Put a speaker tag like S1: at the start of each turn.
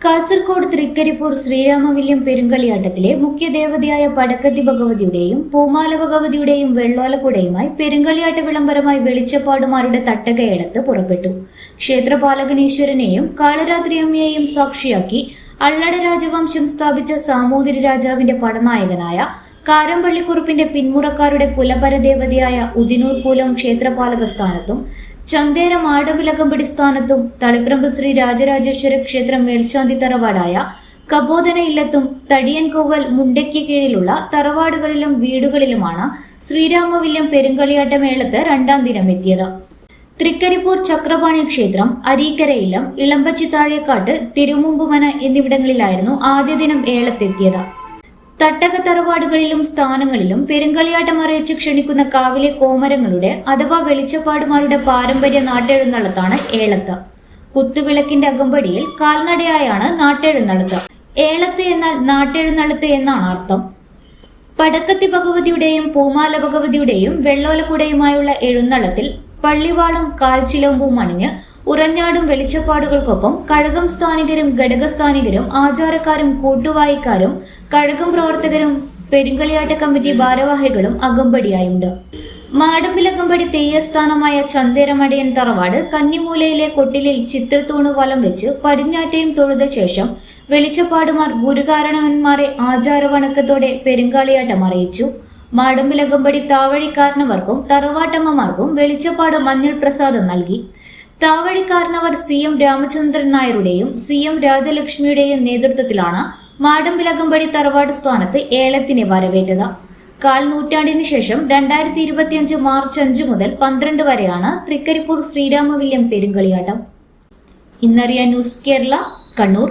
S1: കാസർഗോഡ് തൃക്കരിപ്പൂർ ശ്രീരാമവില്യം പെരുങ്കളിയാട്ടത്തിലെ മുഖ്യ ദേവതയായ പടക്കത്തി ഭഗവതിയുടെയും പൂമാല ഭഗവതിയുടെയും വെള്ളോലക്കുടയുമായി പെരുങ്കളിയാട്ട വിളംബരമായി വെളിച്ചപ്പാടുമാരുടെ തട്ടകയെടുത്ത് പുറപ്പെട്ടു. ക്ഷേത്രപാലകനീശ്വരനെയും കാളരാത്രിയമ്മയെയും സാക്ഷിയാക്കി അള്ളട രാജവംശം സ്ഥാപിച്ച സാമൂതിരി രാജാവിന്റെ പടനായകനായ കാരമ്പള്ളിക്കുറുപ്പിന്റെ പിന്മുറക്കാരുടെ കുലപരദേവതയായ ഉദിനൂർ പൂലം ക്ഷേത്രപാലക സ്ഥാനത്തും ചന്തേര മാടവിലകമ്പടി സ്ഥാനത്തും തളിപ്രമ്പ് ശ്രീ രാജരാജേശ്വര ക്ഷേത്രം മേൽശാന്തി തറവാടായ കബോധന ഇല്ലത്തും തടിയൻകോവൽ മുണ്ടയ്ക്ക് കീഴിലുള്ള തറവാടുകളിലും വീടുകളിലുമാണ് ശ്രീരാമവില്യം പെരുങ്കളിയാട്ട മേളത്ത് രണ്ടാം ദിനം എത്തിയത്. തൃക്കരിപ്പൂർ ചക്രപാണി ക്ഷേത്രം അരീക്കര ഇല്ലം ഇളമ്പച്ചി താഴേക്കാട്ട് തിരുമുമ്പുമന എന്നിവിടങ്ങളിലായിരുന്നു ആദ്യ ദിനം ഏളത്തെത്തിയത് തട്ടക തറവാടുകളിലും സ്ഥാനങ്ങളിലും പെരുങ്കളിയാട്ടം അറിയിച്ച് ക്ഷണിക്കുന്ന കാവിലെ കോമരങ്ങളുടെ അഥവാ വെളിച്ചപ്പാടുമാരുടെ പാരമ്പര്യ നാട്ടെഴുന്നള്ളത്താണ് ഏളത്ത്. കുത്തുവിളക്കിന്റെ അകമ്പടിയിൽ കാൽനടയായാണ് നാട്ടെഴുന്നള്ളത്ത്. ഏളത്ത് എന്നാൽ നാട്ടെഴുന്നള്ളത്ത് എന്നാണ് അർത്ഥം. പടക്കത്തി ഭഗവതിയുടെയും പൂമാല ഭഗവതിയുടെയും വെള്ളോലക്കുടയുമായുള്ള എഴുന്നള്ളത്തിൽ പള്ളിവാളും കാൽച്ചിലമ്പും അണിഞ്ഞ് ഉറഞ്ഞാടും വെളിച്ചപ്പാടുകൾക്കൊപ്പം കഴകം സ്ഥാനികരും ഘടകസ്ഥാനികരും ആചാരക്കാരും കൂട്ടുവായിക്കാരും കഴകം പ്രവർത്തകരും പെരുങ്കളിയാട്ട കമ്മിറ്റി ഭാരവാഹികളും അകമ്പടിയായുണ്ട്. മാടമ്പിലകമ്പടി തെയ്യസ്ഥാനമായ ചന്തേരമടയൻ തറവാട് കന്നിമൂലയിലെ കൊട്ടിലിൽ ചിത്രത്തൂണ് വലം വെച്ച് പടിഞ്ഞാറ്റയും തൊഴുത ശേഷം വെളിച്ചപ്പാടുമാർ ഗുരുകാരണവന്മാരെ ആചാരവണക്കത്തോടെ പെരുങ്കാളിയാട്ടം അറിയിച്ചു. മാടമ്പിലകമ്പടി താവഴിക്കാരനവർക്കും തറവാട്ടമ്മമാർക്കും വെളിച്ചപ്പാട് മഞ്ഞൾ പ്രസാദം നൽകി. താവഴിക്കാരനവർ സി എം രാമചന്ദ്രൻ നായരുടെയും സി എം രാജലക്ഷ്മിയുടെയും നേതൃത്വത്തിലാണ് മാടമ്പിലകമ്പടി തറവാട് സ്ഥാനത്ത് ഏലത്തിനെ വരവേറ്റത്. കാൽ നൂറ്റാണ്ടിന് ശേഷം രണ്ടായിരത്തി ഇരുപത്തിയഞ്ച് മാർച്ച് അഞ്ച് മുതൽ പന്ത്രണ്ട് വരെയാണ് തൃക്കരിപ്പൂർ ശ്രീരാമവില്യം പെരുങ്കളിയാട്ടം. ഇന്നറിയ ന്യൂസ് കേരള കണ്ണൂർ.